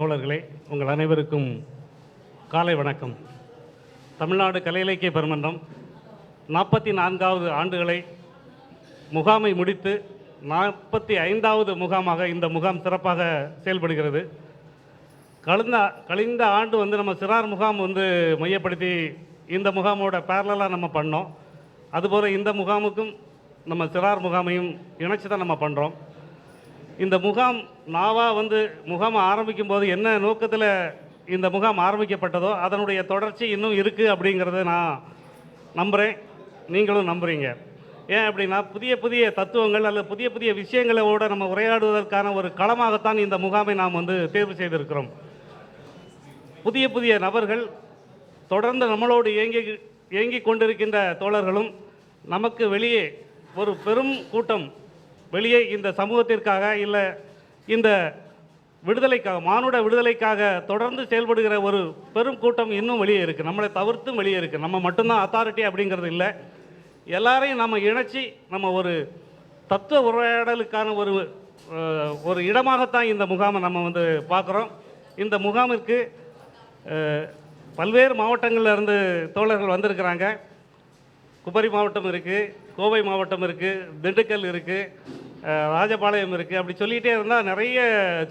தோழர்களே உங்கள் அனைவருக்கும் காலை வணக்கம். தமிழ்நாடு கலை இலக்கிய பெருமன்றம் நாற்பத்தி நான்காவது ஆண்டுகளை முகாமை முடித்து நாற்பத்தி ஐந்தாவது முகாமாக இந்த முகாம் சிறப்பாக செயல்படுகிறது. கழிந்த கழிந்த ஆண்டு வந்து நம்ம சிறார் முகாம் வந்து மையப்படுத்தி இந்த முகாமோட பேரலாக நம்ம பண்ணோம். அதுபோல் இந்த முகாமுக்கும் நம்ம சிறார் முகாமையும் இணைச்சி தான் நம்ம பண்ணுறோம் இந்த முகாம் நாவா வந்து முகாம் ஆரம்பிக்கும் போது என்ன நோக்கத்தில் இந்த முகாம் ஆரம்பிக்கப்பட்டதோ அதனுடைய தொடர்ச்சி இன்னும் இருக்குது அப்படிங்கிறத நான் நம்புகிறேன் நீங்களும் நம்புறீங்க. ஏன் அப்படின்னா புதிய புதிய தத்துவங்கள் அல்லது புதிய புதிய விஷயங்களோட நம்ம உரையாடுவதற்கான ஒரு களமாகத்தான் இந்த முகாமை நாம் வந்து தேர்வு செய்திருக்கிறோம். புதிய புதிய நபர்கள் தொடர்ந்து நம்மளோடு இயங்கி இயங்கிக் கொண்டிருக்கின்ற தோழர்களும் நமக்கு வெளியே ஒரு பெரும் கூட்டம் வெளியே இந்த சமூகத்திற்காக இல்லை இந்த விடுதலைக்காக மானுட விடுதலைக்காக தொடர்ந்து செயல்படுகிற ஒரு பெரும் கூட்டம் இன்னும் வெளியே இருக்குது நம்மளை தவிர்த்தும் வெளியே இருக்குது நம்ம மட்டும்தான் அத்தாரிட்டி அப்படிங்கிறது இல்லை. எல்லாரையும் நம்ம இணைச்சி நம்ம ஒரு தத்துவ உரையாடலுக்கான ஒரு ஒரு இடமாகத்தான் இந்த முகாமை நம்ம வந்து பார்க்குறோம். இந்த முகாமிற்கு பல்வேறு மாவட்டங்களில் இருந்து தோழர்கள் வந்திருக்கிறாங்க. குபரி மாவட்டம் இருக்குது கோவை மாவட்டம் இருக்குது திண்டுக்கல் இருக்குது ராஜபாளையம் இருக்குது அப்படி சொல்லிகிட்டே இருந்தால் நிறைய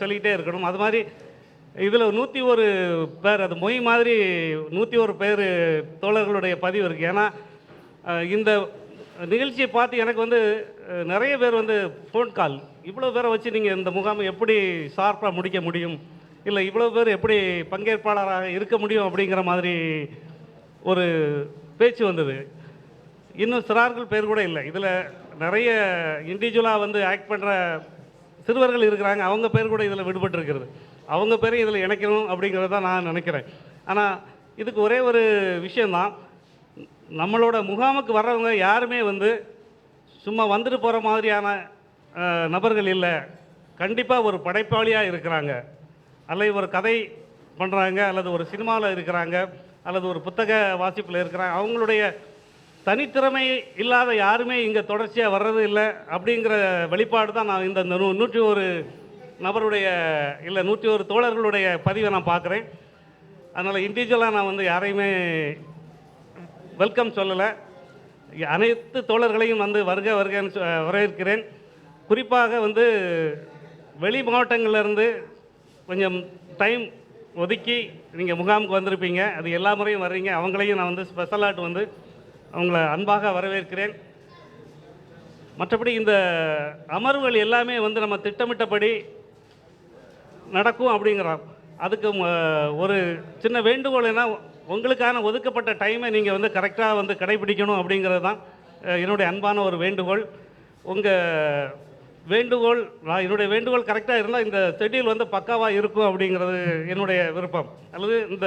சொல்லிக்கிட்டே இருக்கணும். அது மாதிரி இதில் நூற்றி ஒரு பேர் அது மொய் மாதிரி நூற்றி ஒரு பேர் தோழர்களுடைய பதிவு இருக்குது ஏன்னா இந்த நிகழ்ச்சியை பார்த்து எனக்கு வந்து நிறைய பேர் வந்து ஃபோன் கால் இவ்வளோ பேரை வச்சு நீங்கள் இந்த முகாமை எப்படி ஷார்ப்பாக முடிக்க முடியும்? இல்லை இவ்வளோ பேர் எப்படி பங்கேற்பாளராக இருக்க முடியும் அப்படிங்கிற மாதிரி ஒரு பேச்சு வந்தது. இன்னும் சிறார்கள் பேர் கூட இல்லை. இதில் நிறைய இண்டிவிஜுவலாக வந்து ஆக்ட் பண்ணுற சிறுவர்கள் இருக்கிறாங்க. அவங்க பேர் கூட இதில் விடுபட்டு இருக்கிறது அவங்க பேரையும் இதில் இணைக்கணும் அப்படிங்கிறத தான் நான் நினைக்கிறேன். ஆனால் இதுக்கு ஒரே ஒரு விஷயந்தான் நம்மளோட முகாமுக்கு வர்றவங்க யாருமே வந்து சும்மா வந்துட்டு போகிற மாதிரியான நபர்கள் இல்லை. கண்டிப்பாக ஒரு படைப்பாளியாக இருக்கிறாங்க. அல்லது ஒரு கதை பண்ணுறாங்க அல்லது ஒரு சினிமாவில் இருக்கிறாங்க அல்லது ஒரு புத்தக வாசிப்பில் இருக்கிறாங்க. அவங்களுடைய தனித்திறமை இல்லாத யாருமே இங்கே தொடர்ச்சியாக வர்றது இல்லை அப்படிங்கிற வெளிப்பாடு தான் நான் இந்த நூ- நூற்றி ஒரு நபருடைய இல்லை நூற்றி ஒரு தோழர்களுடைய பதிவை நான் பார்க்குறேன். அதனால் இண்டிவிஜுவலாக நான் வந்து யாரையுமே வெல்கம் சொல்லலை. அனைத்து தோழர்களையும் வந்து வருக வருகன்னு சொ- வரவேற்கிறேன். குறிப்பாக வந்து வெளி மாவட்டங்கள்லேருந்து கொஞ்சம் டைம் ஒதுக்கி நீங்கள் முகாமுக்கு வந்திருப்பீங்க. அது எல்லா முறையும் வர்றீங்க. அவங்களையும் நான் வந்து ஸ்பெஷலாட்டு வந்து அவங்கள அன்பாக வரவேற்கிறேன். மற்றபடி இந்த அமர்வுகள் எல்லாமே வந்து நம்ம திட்டமிட்டபடி நடக்கும் அப்படிங்கிறோம் அதுக்கு ஒரு சின்ன வேண்டுகோள் என்ன உங்களுக்கான ஒதுக்கப்பட்ட டைமை நீங்கள் வந்து கரெக்டாக வந்து கடைபிடிக்கணும் அப்படிங்கிறது தான் என்னுடைய அன்பான ஒரு வேண்டுகோள். உங்கள் வேண்டுகோள் நான் என்னுடைய வேண்டுகோள் கரெக்டாக இருந்தால் இந்த ஷெட்யூல் வந்து பக்காவாக இருக்கும் அப்படிங்கிறது என்னுடைய விருப்பம். அல்லது இந்த